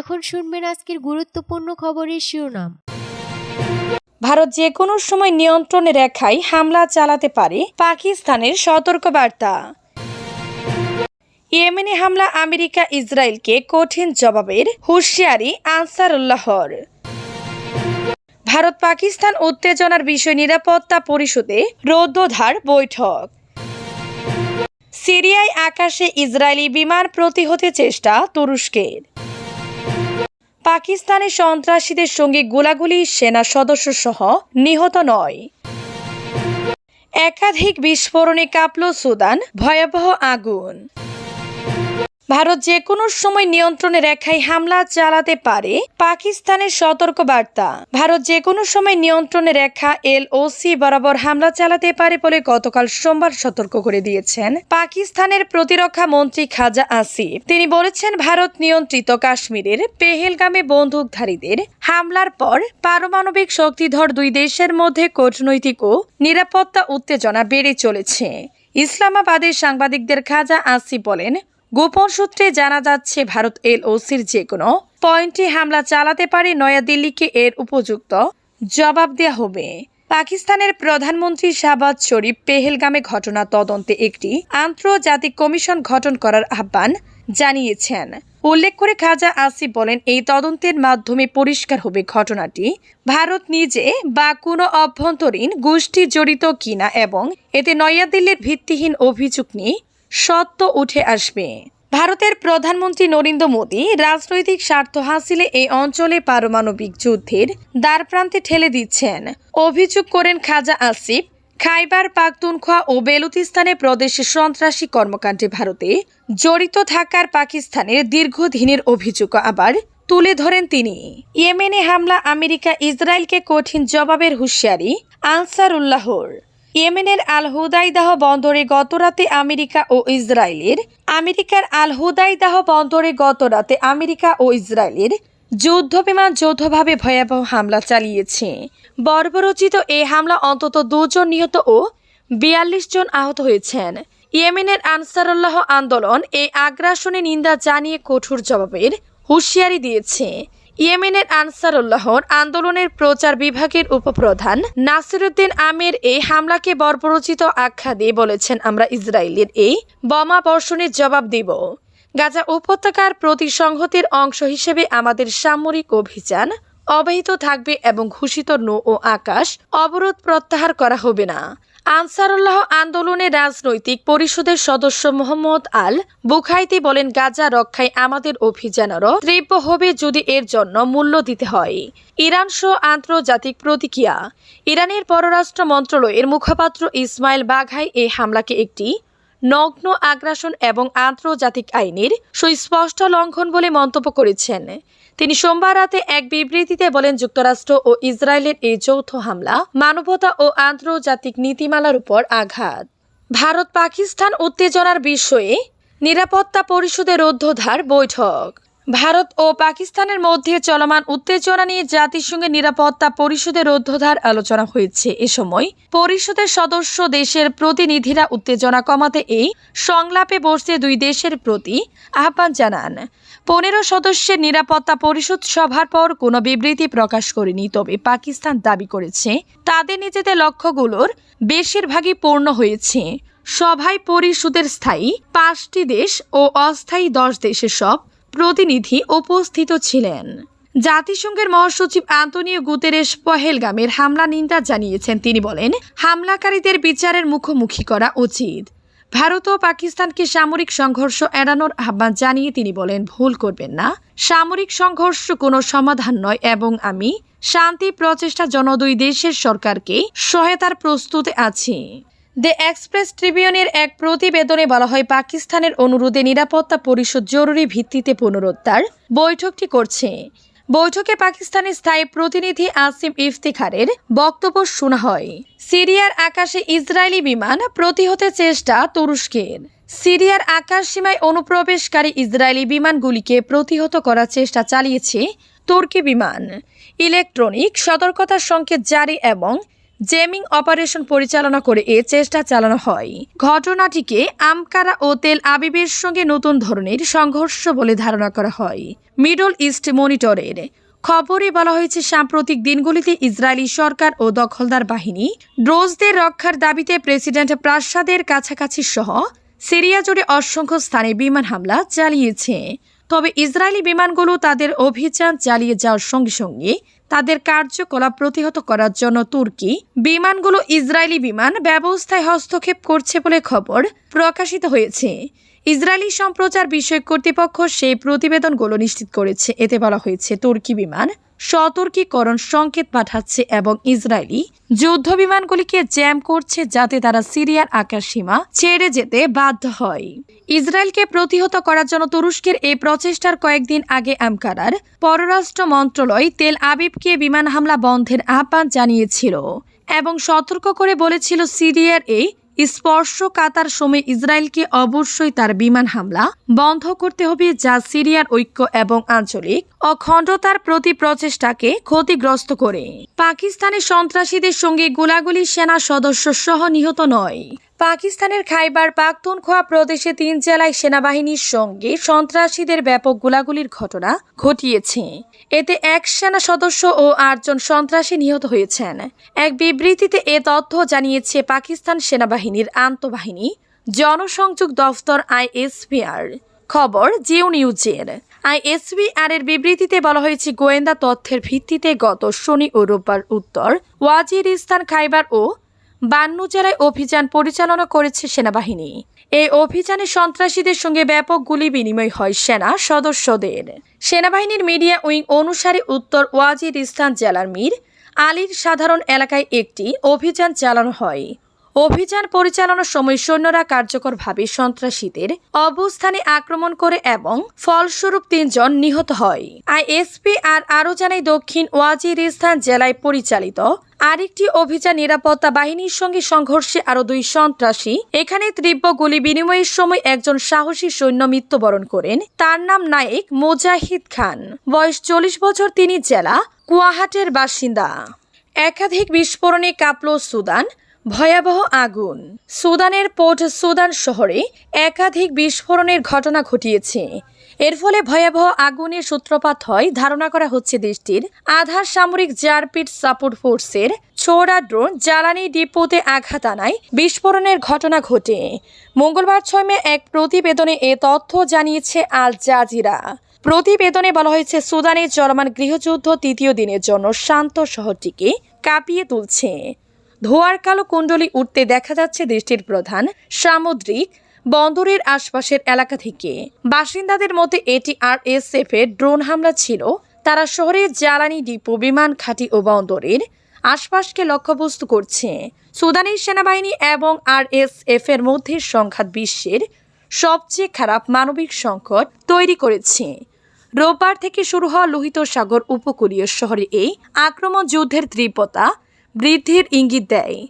এখন শুনবেন আজকের গুরুত্বপূর্ণ খবরের শিরোনাম। ভারত যে কোনো সময় নিয়ন্ত্রণ রেখায় হামলা চালাতে পারে, পাকিস্তানের সতর্কবার্তা। ইয়েমেনে হামলা আমেরিকা ইসরায়েলকে কঠিন জবাবের হুঁশিয়ারি আনসারুল্লাহর। ভারত পাকিস্তান উত্তেজনার বিষয় নিরাপত্তা পরিষদে রৌদ্রধার বৈঠক। সিরিয়ায় আকাশে ইসরায়েলি বিমান প্রতিহতে চেষ্টা তুরস্কের। পাকিস্তানি সন্ত্রাসীদের সঙ্গে গোলাগুলি সেনা সদস্য সহ নিহত নয়। একাধিক বিস্ফোরণে কাঁপল সুদান, ভয়াবহ আগুন। ভারত যে কোনো সময় নিয়ন্ত্রণে রেখায় হামলা চালাতে পারে, পাকিস্তানের সতর্কবার্তা। ভারত যে কোনো সময় নিয়ন্ত্রণে রেখা এল সি বরাবর হামলা চালাতে পারে বলে গতকাল সোমবার সতর্ক করে দিয়েছেন পাকিস্তানের প্রতিরক্ষা মন্ত্রী খাজা আসিফ। তিনি বলেছেন, ভারত নিয়ন্ত্রিত কাশ্মীরের পেহেলগামে বন্দুকধারীদের হামলার পর পারমাণবিক শক্তিধর দুই দেশের মধ্যে কূটনৈতিক ও নিরাপত্তা উত্তেজনা বেড়ে চলেছে। ইসলামাবাদের সাংবাদিকদের খাজা আসিফ বলেন গোপন সূত্রে জানা যাচ্ছে, ভারত এলওসির যে কোনো পয়েন্টে হামলা চালাতে পারে নয়াদিল্লিকে এর উপযুক্ত জবাব দেয়া হবে। পাকিস্তানের প্রধানমন্ত্রী শাহবাজ শরীফ পেহেলগামে ঘটনা তদন্তে একটি আন্তর্জাতিক কমিশন গঠন করার আহ্বান জানিয়েছেন। উল্লেখ করে খাজা আসিফ বলেন, এই তদন্তের মাধ্যমে পরিষ্কার হবে ঘটনাটি। ভারত নিজে বা কোনো অভ্যন্তরীণ গোষ্ঠী জড়িত কিনা এবং এতে নয়াদিল্লির ভিত্তিহীন অভিযোগ নিয়ে সত্য উঠে আসবে। ভারতের প্রধানমন্ত্রী নরেন্দ্র মোদী রাজনৈতিক স্বার্থ হাসিলে এই অঞ্চলে পারমাণবিক যুদ্ধের দ্বারপ্রান্তে ঠেলে দিচ্ছেন। অভিযোগ করেন খাজা আসিফ, খাইবার পাখতুনখোয়া ও বেলুতিস্তানে প্রদেশে সন্ত্রাসী কর্মকাণ্ডে ভারতে জড়িত থাকার পাকিস্তানের দীর্ঘদিনের অভিযোগ আবার তুলে ধরেন তিনি। ইয়েমেনে হামলা আমেরিকা ইসরায়েলকে কঠিন জবাবের হুঁশিয়ারি আনসারুল্লাহর। ইয়েমেনের আল হুদাইদাহ বন্দরে গতরাতে আমেরিকা ও ইসরায়েলের, আমেরিকার আল হুদাইদাহ বন্দরে গতরাতে আমেরিকা ও ইসরায়েলের যুদ্ধ বিমান যৌথভাবে ভয়াবহ হামলা চালিয়েছে। বর্বরচিত এই হামলা অন্তত দুজন নিহত ও বিয়াল্লিশ জন আহত হয়েছেন। ইয়েমেনের আনসারুল্লাহ আন্দোলন এই আগ্রাসনে নিন্দা জানিয়ে কঠোর জবাবের হুঁশিয়ারি দিয়েছে। ইয়েমেনের আনসারুল্লাহর আন্দোলনের প্রচার বিভাগের উপপ্রধান নাসিরুদ্দিন আমির এই হামলাকে বর্বরচিত আখ্যা দিয়ে বলেছেন, আমরা ইসরায়েলের এই বোমা বর্ষণের জবাব দিব। গাজা উপত্যকার প্রতি সংহতির অংশ হিসেবে আমাদের সামরিক অভিযান অব্যাহত থাকবে এবং ঘোষিত নৌ ও আকাশ অবরোধ প্রত্যাহার করা হবে না। আনসারুল্লাহ আন্দোলনে রাজনৈতিক পরিষদের সদস্য মোহাম্মদ আল বুখাইতি বলেন, গাজা রক্ষায় আমাদের অভিযানেরও তীব্র হবে যদি এর জন্য মূল্য দিতে হয়। ইরান সহ আন্তর্জাতিক প্রতিক্রিয়া। ইরানের পররাষ্ট্র মন্ত্রণালয়ের মুখপাত্র ইসমাইল বাঘাই এই হামলাকে একটি নগ্ন আগ্রাসন এবং আন্তর্জাতিক আইনের সুস্পষ্ট লঙ্ঘন বলে মন্তব্য করেছেন। তিনি সোমবার রাতে এক বিবৃতিতে বলেন, যুক্তরাষ্ট্র ও ইসরায়েলের এই যৌথ হামলা মানবতা ও আন্তর্জাতিক নীতিমালার উপর আঘাত। ভারত পাকিস্তান উত্তেজনার বিষয়ে নিরাপত্তা পরিষদের রোদ্ধধার বৈঠক। ভারত ও পাকিস্তানের মধ্যে চলমান উত্তেজনা নিয়ে জাতিসংঘের নিরাপত্তা পরিষদের রৌদ্রধার আলোচনা হয়েছে। এ সময় পরিষদের সদস্য দেশের প্রতিনিধিরা উত্তেজনা কমাতে এই সংলাপে বসতে দুই দেশের প্রতি আহ্বান জানান। পনেরো সদস্যের নিরাপত্তা পরিষদ সভার পর কোনো বিবৃতি প্রকাশ করেনি, তবে পাকিস্তান দাবি করেছে, তাদের নিজেদের লক্ষ্যগুলোর বেশিরভাগই পূর্ণ হয়েছে। সভায় পরিষদের স্থায়ী পাঁচটি দেশ ও অস্থায়ী দশ দেশের সব প্রতিনিধি উপস্থিত ছিলেন। জাতিসংঘের মহাসচিব আন্তনিও গুতেরেস পহেলগামের হামলা নিন্দা জানিয়েছেন। তিনি বলেন, হামলাকারীদের বিচারের মুখোমুখি করা উচিত। ভারত ও পাকিস্তানকে সামরিক সংঘর্ষ এড়ানোর আহ্বান জানিয়ে তিনি বলেন, ভুল করবেন না। সামরিক সংঘর্ষ কোনো সমাধান নয় এবং আমি শান্তি প্রচেষ্টা জন দুই দেশের সরকারকে সহায়তার প্রস্তুতে আছি। দ্য এক্সপ্রেস ট্রিবিউনের এক প্রতিবেদনে বলা হয়, পাকিস্তানের অনুরোধে নিরাপত্তা পরিষদ জরুরি ভিত্তিতে পুনরুদ্ধার বৈঠকটি করছে। বৈঠকে পাকিস্তানের স্থায়ী প্রতিনিধি আসিম ইফতিখারের বক্তব্য শোনা হয়। সিরিয়ার আকাশে ইসরায়েলি বিমান প্রতিহতের চেষ্টা তুরস্কের। সিরিয়ার আকাশ সীমায় অনুপ্রবেশকারী ইসরায়েলি বিমানগুলিকে প্রতিহত করার চেষ্টা চালিয়েছে তুর্কি বিমান। ইলেকট্রনিক সতর্কতার সংকেত জারি এবং জেমিং অপারেশন পরিচালনা করে এ চেষ্টা চালানো হয়। ঘটনাটিকে আমকারা ও তেল আবিবের সঙ্গে নতুন ধরনের সংঘর্ষ বলে ধারণা করা হয়। মিডল ইস্ট মনিটরের খবরে বলা হয়েছে, সাম্প্রতিক দিনগুলিতে ইসরায়েলি সরকার ও দখলদার বাহিনী ড্রোজদের রক্ষার দাবিতে প্রেসিডেন্ট প্রাসাদের কাছাকাছি সহ সিরিয়া জুড়ে অসংখ্য স্থানে বিমান হামলা চালিয়েছে। তবে ইসরায়েলি বিমানগুলো তাদের অভিযান চালিয়ে যাওয়ার সঙ্গে সঙ্গে তাদের কার্যকলাপ প্রতিহত করার জন্য তুর্কি বিমানগুলো ইসরায়েলি বিমান ব্যবস্থায় হস্তক্ষেপ করছে বলে খবর প্রকাশিত হয়েছে। ইসরায়েলি সম্প্রচার বিষয়ক কর্তৃপক্ষ সেই প্রতিবেদনগুলো নিশ্চিত করেছে। এতে বলা হয়েছে, তুর্কি বিমান সতর্কীকরণ সংকেত পাঠাচ্ছে এবং ইসরায়েলি যুদ্ধ বিমানগুলিকে জ্যাম করছে যাতে তারা সিরিয়ার আকাশসীমা ছেড়ে যেতে বাধ্য হয়। ইসরায়েলকে প্রতিহত করার জন্য তুরস্কের এই প্রচেষ্টার কয়েকদিন আগে আমকারার পররাষ্ট্র মন্ত্রণালয় তেল আবিবকে বিমান হামলা বন্ধের আহ্বান জানিয়েছিল এবং সতর্ক করে বলেছিল, সিরিয়ার এই স্পর্শকাতার সময় ইসরায়েলকে অবশ্যই তার বিমান হামলা বন্ধ করতে হবে যা সিরিয়ার ঐক্য এবং আঞ্চলিক অখণ্ডতার প্রতি প্রচেষ্টাকে ক্ষতিগ্রস্ত করে। পাকিস্তানে সন্ত্রাসীদের সঙ্গে গোলাগুলি সেনা সদস্য সহ নিহত নয়। পাকিস্তানের খাইবার পাখতুনখোয়া প্রদেশে তিন জেলায় সেনাবাহিনীর সঙ্গে সন্ত্রাসীদের ব্যাপক গোলাগুলির ঘটনা ঘটিয়েছে। এতে এক সেনা সদস্য ও আটজন সন্ত্রাসী নিহত হয়েছেন। এক বিবৃতিতে এ তথ্য জানিয়েছে পাকিস্তান সেনাবাহিনীর আন্তঃবাহিনী, জনসংযোগ দফতর আইএসপিআর খবর জিও নিউজের। আইএসবিআর এর বিবৃতিতে বলা হয়েছে, গোয়েন্দা তথ্যের ভিত্তিতে গত শনি ও রোববার উত্তর ওয়াজিরিস্তান খাইবার ও বান্নু জেলায় অভিযান পরিচালনা করেছে সেনাবাহিনী। এই অভিযানে সন্ত্রাসীদের সঙ্গে ব্যাপক গুলি বিনিময় হয় সেনা সদস্যদের। সেনাবাহিনীর মিডিয়া উইং অনুসারে উত্তর ওয়াজিরিস্তান জেলার মীর আলীর সাধারণ এলাকায় একটি অভিযান চালানো হয়। অভিযান পরিচালনার সময় সৈন্যরা কার্যকরভাবে সন্ত্রাসীদের অবস্থানে আক্রমণ করে এবং ফলস্বরূপ তিনজন নিহত হয়। আইএসপি আর আরও জানায়, দক্ষিণ ওয়াজিরিস্তান জেলায় পরিচালিত আরেকটি অভিযান নিরাপত্তা বাহিনীর সঙ্গে সংঘর্ষে আরও দুই সন্ত্রাসী। এখানে তীব্র গুলি বিনিময়ের সময় একজন সাহসী সৈন্য মৃত্যুবরণ করেন। তার নাম নায়েক মোজাহিদ খান। বয়স চল্লিশ বছর, তিনি জেলা কুয়াহাটের বাসিন্দা। একাধিক বিস্ফোরণে কাঁপল সুদান, ভয়াবহ আগুন। সুদানের পোর্ট সুদান শহরে একাধিক বিস্ফোরণের ঘটনা ঘটিয়েছে। এর ফলে ভয়াবহ আগুনের সূত্রপাত হয়, ধারণা করা হচ্ছে দেশটির আধার সামরিক জারপিট সাপোর্ট ফোর্সের ছোড়া ড্রোন জ্বালানি ডিপোতে আঘাত আনায় বিস্ফোরণের ঘটনা ঘটে। মঙ্গলবার ছয় মে এক প্রতিবেদনে এ তথ্য জানিয়েছে আল জাজিরা। প্রতিবেদনে বলা হয়েছে সুদানে চলমান গৃহযুদ্ধ তৃতীয় দিনের জন্য শান্ত শহরটিকে কাঁপিয়ে তুলছে। ধোয়ার কালো কুণ্ডলি উঠতে দেখা যাচ্ছে দেশটির প্রধান সামুদ্রিক বন্দরের আশপাশের এলাকা থেকে। বাসিন্দাদের মধ্যে এটি আর এস এফ এর ড্রোন হামলা ছিল। তারা শহরের জ্বালানি ডিপো, বিমান ঘাঁটি ও বন্দরের আশপাশকে লক্ষ্যবস্তু করছে। সুদানের সেনাবাহিনী এবং আর এস এফ এর মধ্যে সংঘাত বিশ্বের সবচেয়ে খারাপ মানবিক সংকট তৈরি করেছে। রোববার থেকে শুরু হওয়া লোহিত সাগর উপকূলীয় শহরে এই আক্রমণ যুদ্ধের তীব্রতা বৃদ্ধির ইঙ্গিত দেয়।